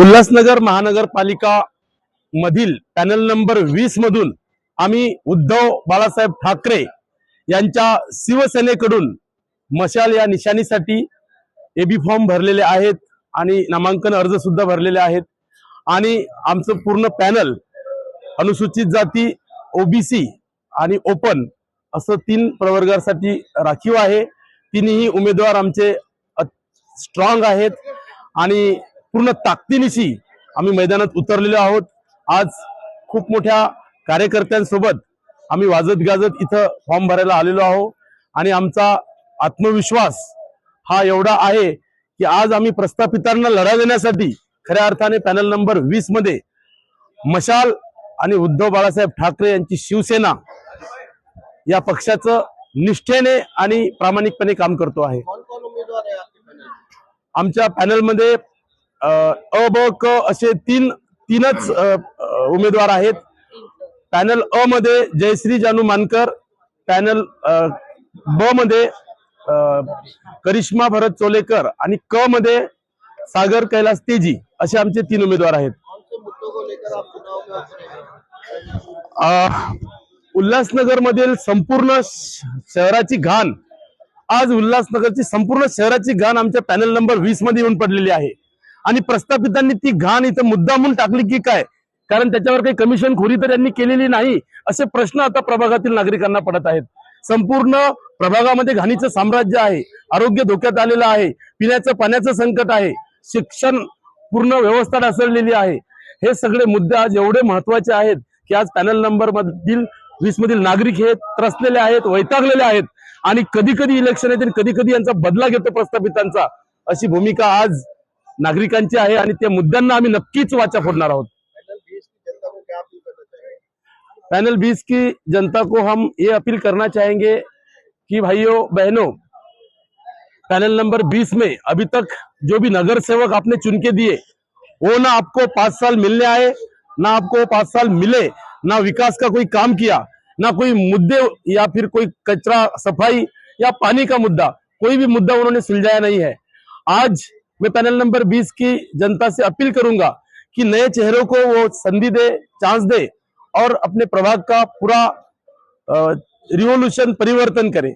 उल्हासनगर महानगरपालिका मधील panel number वीस मधून आम्ही उद्धव बाळासाहेब ठाकरे यांच्या शिवसेनेकडून मशाल या निशाणीसाठी एबी फॉर्म भरलेले आहेत आणि नामांकन अर्ज सुद्धा भरलेले आहेत. आणि आमचं पूर्ण पॅनल अनुसूचित जाती ओबीसी आणि ओपन असं तीन प्रवर्गासाठी राखीव आहे. तिन्ही उमेदवार आमचे स्ट्रॉंग आहेत आणि पूर्ण ताकदीनिशी आम्ही मैदानात उतरलेलो आहोत. आज खूप मोठ्या कार्यकर्त्यांसोबत आम्ही वाजत गाजत इथं फॉर्म भरायला आलेलो आहोत. आणि आमचा आत्मविश्वास हा एवढा आहे की आज आम्ही प्रस्थापितांना लढा देण्यासाठी खऱ्या अर्थाने पॅनल नंबर वीसमध्ये मशाल आणि उद्धव बाळासाहेब ठाकरे यांची शिवसेना या पक्षाचं निष्ठेने आणि प्रामाणिकपणे काम करतो आहे. आमच्या पॅनलमध्ये अ अ, ब क असे तीन तीनच उमेदवार आहेत. पॅनल अ मध्ये जयश्री जानू मानकर पॅनल ब मध्ये करिश्मा भरत चोलेकर आणि क मध्ये सागर कैलास तेजी असे आमचे तीन उमेदवार आहेत. उल्हासनगर मधील संपूर्ण श- शहराची घाण आज उल्हासनगरची संपूर्ण शहराची घाण आमच्या पॅनल नंबर वीसमध्ये येऊन पडलेली आहे. आणि प्रस्थापितांनी ती घाण इथं मुद्दा म्हणून टाकली की काय? कारण त्याच्यावर काही कमिशन खोरी तर यांनी केलेली नाही असे प्रश्न आता प्रभागातील नागरिकांना पडत आहेत. संपूर्ण प्रभागामध्ये घाणीचं साम्राज्य आहे आरोग्य धोक्यात आलेलं आहे पिण्याचं पाण्याचं संकट आहे शिक्षण पूर्ण व्यवस्था ढासळलेली आहे. हे सगळे मुद्दे आज एवढे महत्त्वाचे आहेत की आज पॅनल नंबर मधील वीस मधील नागरिक हे त्रसलेले आहेत वैतागलेले आहेत. आणि कधी कधी इलेक्शन येते कधी कधी यांचा बदला घेतो प्रस्थापितांचा. अशी भूमिका आज नागरिकांची आहे आणि त्या मुद्द्यांना आम्ही नक्कीच वाचा फोडणार आहोत. पैनल बीस की जनता को हम ये अपील करना चाहेंगे कि भाइयों बहनों पैनल नंबर 20 में अभी तक जो भी नगर सेवक आपने चुन के दिए वो ना आपको पांच साल मिलने आए ना आपको पांच साल मिले ना विकास का कोई काम किया ना कोई मुद्दे या फिर कोई कचरा सफ़ाई या पानी का मुद्दा, कोई भी मुद्दा उन्होंने सुलझाया नहीं है। आज मैं पैनल नंबर 20 की जनता से अपील करूँगा कि नए चेहरों को वो संधि दे, चांस दे और अपने प्रभाग का पूरा रिवोल्यूशन परिवर्तन करे।